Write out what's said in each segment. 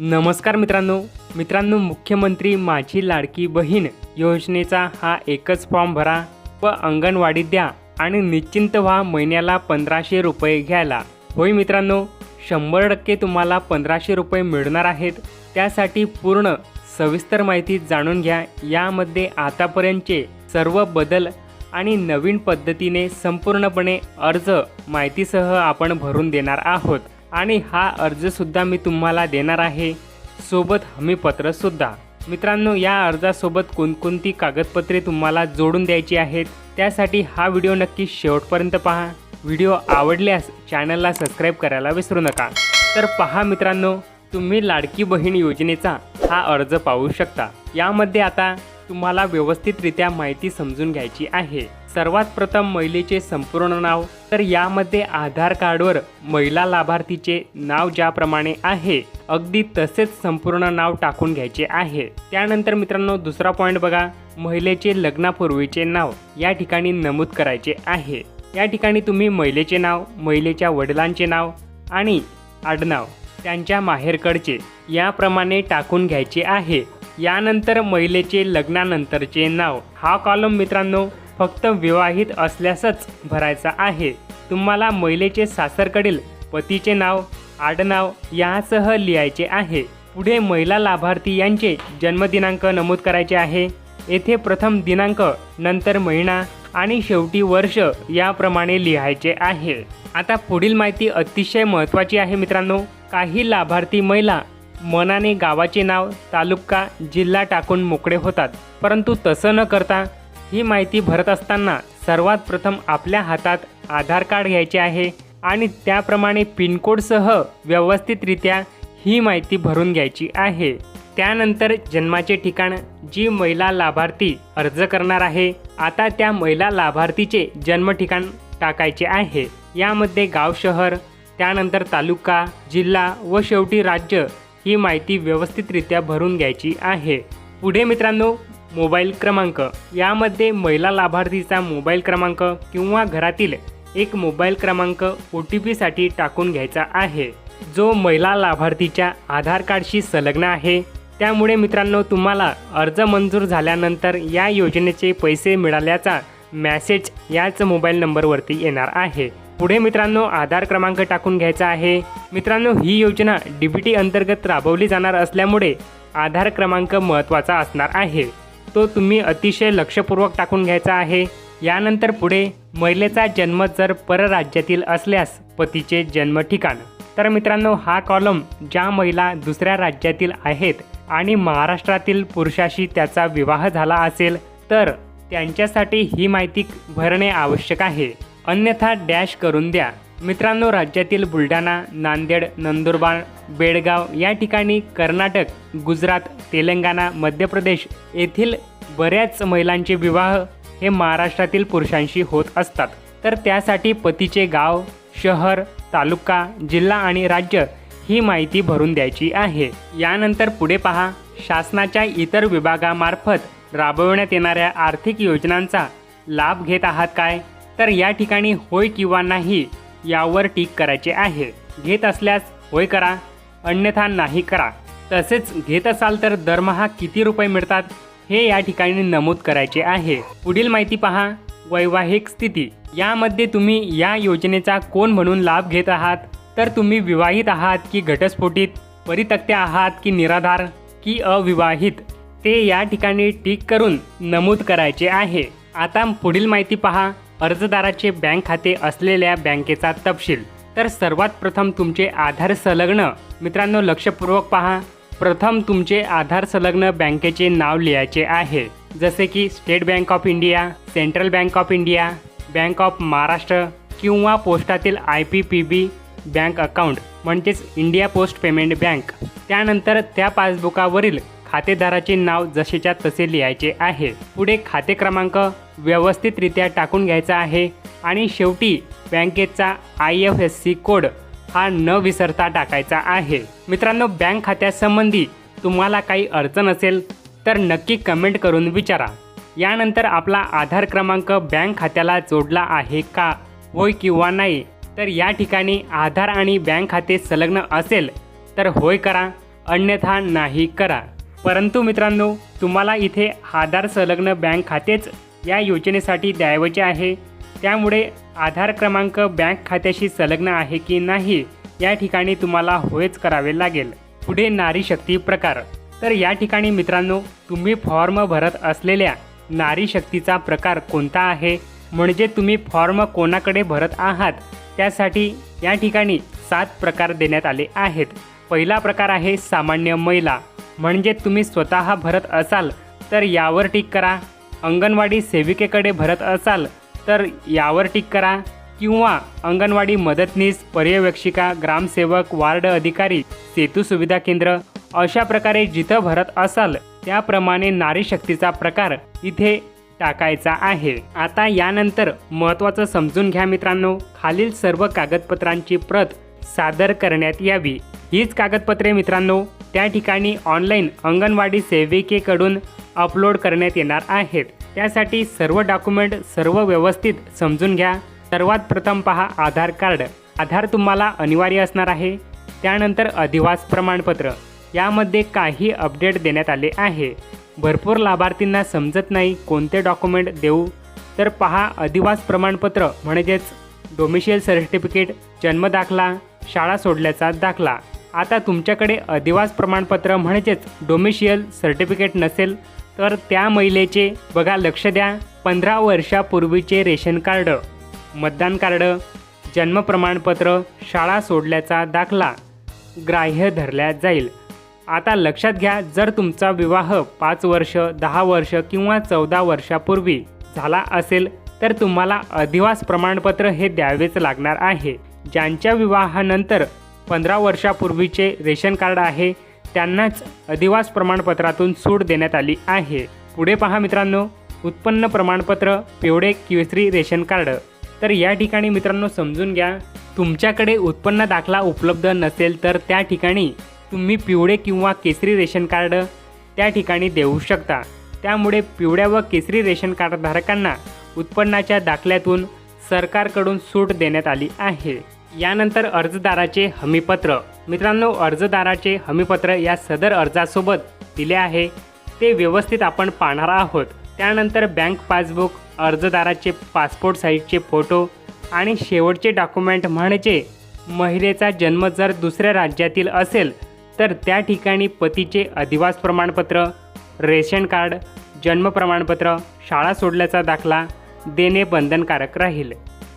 नमस्कार मित्रांनो. मित्रांनो मुख्यमंत्री माझी लाडकी बहीण योजनेचा हा एकच फॉर्म भरा व अंगणवाडीत द्या आणि निश्चिंत व्हा महिन्याला पंधराशे रुपये घ्यायला. होय मित्रांनो शंभर टक्के तुम्हाला पंधराशे रुपये मिळणार आहेत. त्यासाठी पूर्ण सविस्तर माहिती जाणून घ्या. यामध्ये आतापर्यंतचे सर्व बदल आणि नवीन पद्धतीने संपूर्णपणे अर्ज माहितीसह आपण भरून देणार आहोत. आणि हा अर्जसुद्धा मी तुम्हाला देणार आहे. सोबत हमीपत्रसुद्धा मित्रांनो या अर्जासोबत कोणकोणती कागदपत्रे तुम्हाला जोडून द्यायची आहेत त्यासाठी हा व्हिडिओ नक्की शेवटपर्यंत पहा. व्हिडिओ आवडल्यास चॅनलला सबस्क्राईब करायला विसरू नका. तर पहा मित्रांनो तुम्ही लाडकी बहीण योजनेचा हा अर्ज पाहू शकता. यामध्ये आता तुम्हाला व्यवस्थितरित्या माहिती समजून घ्यायची आहे. सर्वात प्रथम महिलेचे संपूर्ण नाव. तर यामध्ये आधार कार्डवर महिला लाभार्थीचे नाव ज्याप्रमाणे आहे अगदी तसेच संपूर्ण नाव टाकून घ्यायचे आहे. त्यानंतर मित्रांनो दुसरा पॉईंट बघा. महिलेचे लग्नापूर्वीचे नाव या ठिकाणी नमूद करायचे आहे. या ठिकाणी तुम्ही महिलेचे नाव महिलेच्या वडिलांचे नाव आणि आडनाव त्यांच्या माहेरकडचे याप्रमाणे टाकून घ्यायचे आहे. यानंतर महिलेचे लग्नानंतरचे नाव. हा कॉलम मित्रांनो फक्त विवाहित असल्यासच भरायचा आहे. तुम्हाला महिलेचे सासरकडील पतीचे नाव आडनाव यासह लिहायचे आहे. पुढे महिला लाभार्थी यांचे जन्मदिनांक नमूद करायचे आहे. येथे प्रथम दिनांक नंतर महिना आणि शेवटी वर्ष याप्रमाणे लिहायचे आहे. आता पुढील माहिती अतिशय महत्त्वाची आहे मित्रांनो. काही लाभार्थी महिला मनाने गावाचे नाव तालुका जिल्हा टाकून मोकळे होतात. परंतु तसं न करता ही माहिती भरत असताना सर्वात प्रथम आपल्या हातात आधार कार्ड घ्यायचे आहे आणि त्याप्रमाणे पिनकोडसह व्यवस्थितरित्या ही माहिती भरून घ्यायची आहे. त्यानंतर जन्माचे ठिकाण जी महिला लाभार्थी अर्ज करणार आहे आता त्या महिला लाभार्थीचे जन्म ठिकाण टाकायचे आहे. यामध्ये गाव शहर त्यानंतर तालुका जिल्हा व शेवटी राज्य ही माहिती व्यवस्थितरित्या भरून घ्यायची आहे. पुढे मित्रांनो मोबाईल क्रमांक. यामध्ये महिला लाभार्थीचा मोबाईल क्रमांक किंवा घरातील एक मोबाईल क्रमांक ओ टी पीसाठी टाकून घ्यायचा आहे. जो महिला लाभार्थीच्या आधार कार्डशी संलग्न आहे. त्यामुळे मित्रांनो तुम्हाला अर्ज मंजूर झाल्यानंतर या योजनेचे पैसे मिळाल्याचा मॅसेज याच मोबाईल नंबरवरती येणार आहे. पुढे मित्रांनो आधार क्रमांक टाकून घ्यायचा आहे. मित्रांनो ही योजना डी बी टी अंतर्गत राबवली जाणार असल्यामुळे आधार क्रमांक महत्त्वाचा असणार आहे. तो तुम्ही अतिशय लक्षपूर्वक टाकून घ्यायचा आहे. यानंतर पुढे महिलेचा जन्म जर परराज्यातील असल्यास पतीचे जन्म ठिकाण. तर मित्रांनो हा कॉलम ज्या महिला दुसऱ्या राज्यातील आहेत आणि महाराष्ट्रातील पुरुषाशी त्याचा विवाह झाला असेल तर त्यांच्यासाठी ही माहिती भरणे आवश्यक आहे. अन्यथा डॅश करून द्या. मित्रांनो राज्यातील बुलढाणा नांदेड नंदुरबार बेळगाव या ठिकाणी कर्नाटक गुजरात तेलंगणा मध्य प्रदेश येथील बऱ्याच महिलांचे विवाह हे महाराष्ट्रातील पुरुषांशी होत असतात. तर त्यासाठी पतीचे गाव शहर तालुका जिल्हा आणि राज्य ही माहिती भरून द्यायची आहे. यानंतर पुढे पहा. शासनाच्या इतर विभागामार्फत राबवण्यात येणाऱ्या आर्थिक योजनांचा लाभ घेत आहात काय? तर या ठिकाणी होय किंवा नाही यावर टिक करायचे आहे. घेत असल्यास होय करा अन्यथा नाही करा. तसेच घेत असाल तर दरमहा किती रुपये मिळतात हे या ठिकाणी नमूद करायचे आहे. पुढील माहिती पहा. वैवाहिक स्थिती. यामध्ये तुम्ही या योजनेचा कोण म्हणून लाभ घेत आहात? तर तुम्ही विवाहित आहात की घटस्फोटित परितक्ते आहात की निराधार की अविवाहित? ते या ठिकाणी टिक करून नमूद करायचे आहे. आता पुढील माहिती पहा. अर्जदाराचे बँक खाते असलेल्या बँकेचा तपशील. तर सर्वात प्रथम तुमचे आधार संलग्न. मित्रांनो लक्षपूर्वक पहा. प्रथम तुमचे आधार संलग्न बँकेचे नाव लिहायचे आहे. जसे की State Bank of India Central Bank of India Bank of Maharashtra किंवा पोस्टातील I P P B bank account म्हणजेच इंडिया पोस्ट पेमेंट बँक. त्यानंतर त्या पासबुकावरील खातेदाराचे नाव जसेच्या तसे लिहायचे आहे. पुढे खाते क्रमांक व्यवस्थितरित्या टाकून घ्यायचा आहे आणि शेवटी बँकेचा I F S C code हा न विसरता टाकायचा आहे. मित्रांनो बँक खात्यासंबंधी तुम्हाला काही अडचण असेल तर नक्की कमेंट करून विचारा. यानंतर आपला आधार क्रमांक बँक खात्याला जोडला आहे का? होय किंवा नाही? तर या ठिकाणी आधार आणि बँक खाते संलग्न असेल तर होय करा अन्यथा नाही करा. परंतु मित्रांनो तुम्हाला इथे आधार संलग्न बँक खातेच या योजनेसाठी द्यावयाचे आहे. त्यामुळे आधार क्रमांक बँक खात्याशी संलग्न आहे की नाही या ठिकाणी तुम्हाला होयच करावे लागेल. पुढे नारी शक्ती प्रकार. तर या ठिकाणी मित्रांनो तुम्ही फॉर्म भरत असलेल्या नारी शक्तीचा प्रकार कोणता आहे? म्हणजे तुम्ही फॉर्म कोणाकडे भरत आहात? त्यासाठी या ठिकाणी सात प्रकार देण्यात आले आहेत. पहिला प्रकार आहे सामान्य महिला. म्हणजे तुम्ही स्वतः भरत असाल तर यावर टिक करा. अंगणवाडी सेविकेकडे भरत असाल तर यावर टिक करा. किंवा अंगणवाडी मदतनीस पर्यवेक्षिका ग्रामसेवक वार्ड अधिकारी सेतू सुविधा केंद्र अशा प्रकारे जिथं भरत असाल त्याप्रमाणे नारी शक्तीचा प्रकार इथे टाकायचा आहे. आता यानंतर महत्त्वाचं समजून घ्या मित्रांनो. खालील सर्व कागदपत्रांची प्रत सादर करण्यात यावी. हीच कागदपत्रे मित्रांनो त्या ठिकाणी ऑनलाईन अंगणवाडी सेविकेकडून अपलोड करण्यात येणार आहेत. त्यासाठी सर्व डॉक्युमेंट सर्व व्यवस्थित समजून घ्या. सर्वात प्रथम पहा आधार कार्ड. आधार तुम्हाला अनिवार्य असणार आहे. त्यानंतर अधिवास प्रमाणपत्र. यामध्ये काही अपडेट देण्यात आले आहे. भरपूर लाभार्थींना समजत नाही कोणते डॉक्युमेंट देऊ. तर पहा अधिवास प्रमाणपत्र म्हणजेच डोमिशियल सर्टिफिकेट जन्मदाखला शाळा सोडल्याचा दाखला. आता तुमच्याकडे अधिवास प्रमाणपत्र म्हणजेच डोमिशियल सर्टिफिकेट नसेल तर त्या महिलेचे बघा लक्ष द्या. पंधरा वर्षापूर्वीचे रेशन कार्ड मतदान कार्ड जन्म प्रमाणपत्र शाळा सोडल्याचा दाखला ग्राह्य धरल्या जाईल. आता लक्षात घ्या जर तुमचा विवाह पाच वर्ष दहा वर्ष किंवा चौदा वर्षापूर्वी झाला असेल तर तुम्हाला अधिवास प्रमाणपत्र हे द्यावेच लागणार आहे. ज्यांच्या विवाहानंतर पंधरा वर्षापूर्वीचे रेशन कार्ड आहे त्यांनाच अधिवास प्रमाणपत्रातून सूट देण्यात आली आहे. पुढे पहा मित्रांनो उत्पन्न प्रमाणपत्र पिवळे केसरी रेशन कार्ड. तर या ठिकाणी मित्रांनो समजून घ्या तुमच्याकडे उत्पन्न दाखला उपलब्ध नसेल तर त्या ठिकाणी तुम्ही पिवळे किंवा केसरी रेशन कार्ड त्या ठिकाणी देऊ शकता. त्यामुळे पिवळ्या व केसरी रेशन कार्डधारकांना उत्पन्नाच्या दाखल्यातून सरकारकडून सूट देण्यात आली आहे. यानंतर अर्जदाराचे हमीपत्र. मित्रांनो अर्जदाराचे हमीपत्र या सदर अर्जासोबत दिले आहे. ते व्यवस्थित आपण पाहणार आहोत. त्यानंतर बँक पासबुक अर्जदाराचे पासपोर्ट साईजचे फोटो आणि शेवटचे डॉक्युमेंट म्हणजे महिलेचा जन्म जर दुसऱ्या राज्यातील असेल तर त्या ठिकाणी पतीचे अधिवास प्रमाणपत्र रेशन कार्ड जन्म प्रमाणपत्र शाळा सोडल्याचा दाखला देणे बंधनकारक राहील.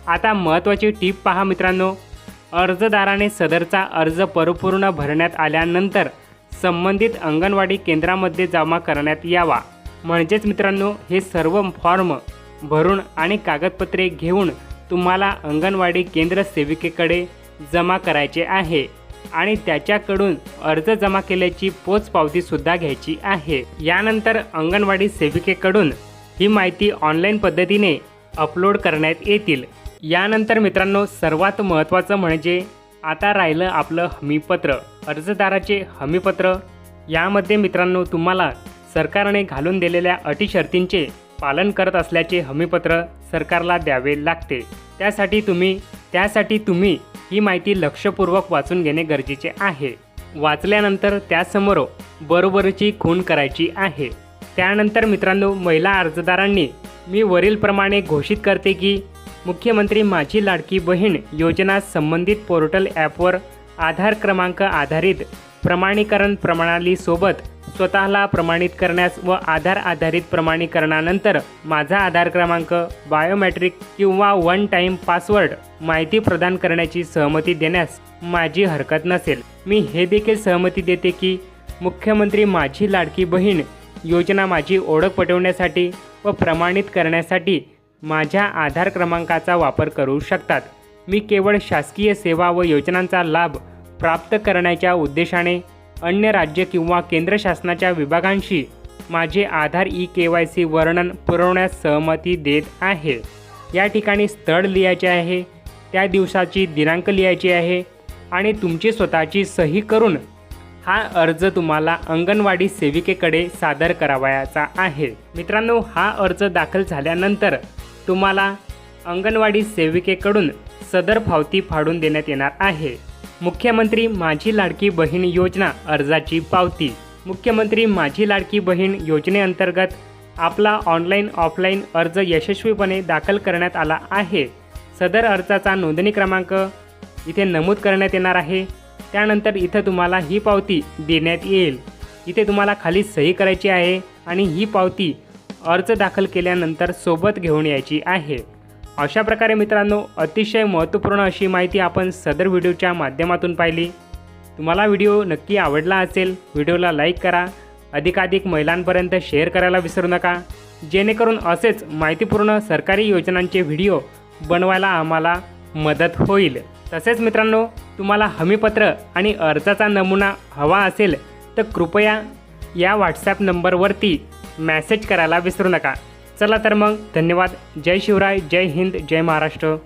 आता महत्त्वाची टीप पहा मित्रांनो. अर्जदाराने सदरचा अर्ज परिपूर्ण भरण्यात आल्यानंतर संबंधित अंगणवाडी केंद्रामध्ये जमा करण्यात यावा. म्हणजेच मित्रांनो हे सर्व फॉर्म भरून आणि कागदपत्रे घेऊन तुम्हाला अंगणवाडी केंद्र सेविकेकडे जमा करायचे आहे आणि त्याच्याकडून अर्ज जमा केल्याची पोचपावतीसुद्धा घ्यायची आहे. यानंतर अंगणवाडी सेविकेकडून ही माहिती ऑनलाईन पद्धतीने अपलोड करण्यात येतील. यानंतर मित्रांनो सर्वात महत्त्वाचं म्हणजे आता राहिलं आपलं हमीपत्र अर्जदाराचे हमीपत्र. यामध्ये मित्रांनो तुम्हाला सरकारने घालून दिलेल्या अटी शर्तींचे पालन करत असल्याचे हमीपत्र सरकारला द्यावे लागते. त्यासाठी तुम्ही त्यासाठी तुम्ही ही माहिती लक्षपूर्वक वाचून घेणे गरजेचे आहे. वाचल्यानंतर त्यासमोर बरोबरची खूण करायची आहे. त्यानंतर मित्रांनो महिला अर्जदारांनी मी वरीलप्रमाणे घोषित करते की मुख्यमंत्री माझी लाडकी बहीण योजना संबंधित पोर्टल ॲपवर आधार क्रमांक आधारित प्रमाणीकरण प्रणालीसोबत स्वतःला प्रमाणित करण्यास व आधार आधारित प्रमाणीकरणानंतर माझा आधार क्रमांक बायोमॅट्रिक किंवा वन टाईम पासवर्ड माहिती प्रदान करण्याची सहमती देण्यास माझी हरकत नसेल. मी हे देखील सहमती देते की मुख्यमंत्री माझी लाडकी बहीण योजना माझी ओळख पटवण्यासाठी व प्रमाणित करण्यासाठी माझ्या आधार क्रमांकाचा वापर करू शकतात. मी केवळ शासकीय सेवा व योजनांचा लाभ प्राप्त करण्याच्या उद्देशाने अन्य राज्य किंवा केंद्र शासनाच्या विभागांशी माझे Aadhaar E K Y C वर्णन पुरवण्यास सहमती देत आहे. या ठिकाणी स्थळ लिहायचे आहे त्या दिवसाची दिनांक लिहायची आहे आणि तुमची स्वतःची सही करून हा अर्ज तुम्हाला अंगणवाडी सेविकेकडे सादर करावयाचा आहे. मित्रांनो हा अर्ज दाखल झाल्यानंतर तुम्हाला अंगणवाडी सेविकेकडून सदर फावती फाडून देण्यात येणार आहे. मुख्यमंत्री माझी लाडकी बहीण योजना अर्जाची पावती. मुख्यमंत्री माझी लाडकी बहीण योजनेअंतर्गत आपला ऑनलाईन ऑफलाईन अर्ज यशस्वीपणे दाखल करण्यात आला आहे. सदर अर्जाचा नोंदणी क्रमांक इथे नमूद करण्यात येणार आहे. त्यानंतर इथं तुम्हाला ही पावती देण्यात येईल. इथे तुम्हाला खाली सही करायची आहे आणि ही पावती अर्ज दाखल केल्यानंतर सोबत घेऊन यायची आहे. अशा प्रकारे मित्रांनो अतिशय महत्त्वपूर्ण अशी माहिती आपण सदर व्हिडिओच्या माध्यमातून पाहिली. तुम्हाला व्हिडिओ नक्की आवडला असेल व्हिडिओला लाईक करा. अधिकाधिक महिलांपर्यंत शेअर करायला विसरू नका. जेणेकरून असेच माहितीपूर्ण सरकारी योजनांचे व्हिडिओ बनवायला आम्हाला मदत होईल. तसेच मित्रांनो तुम्हाला हमीपत्र आणि अर्जाचा नमुना हवा असेल तर कृपया या व्हॉट्सॲप नंबरवरती मॅसेज करायला विसरू नका. चला तर मग धन्यवाद. जय शिवराय जय हिंद जय महाराष्ट्र.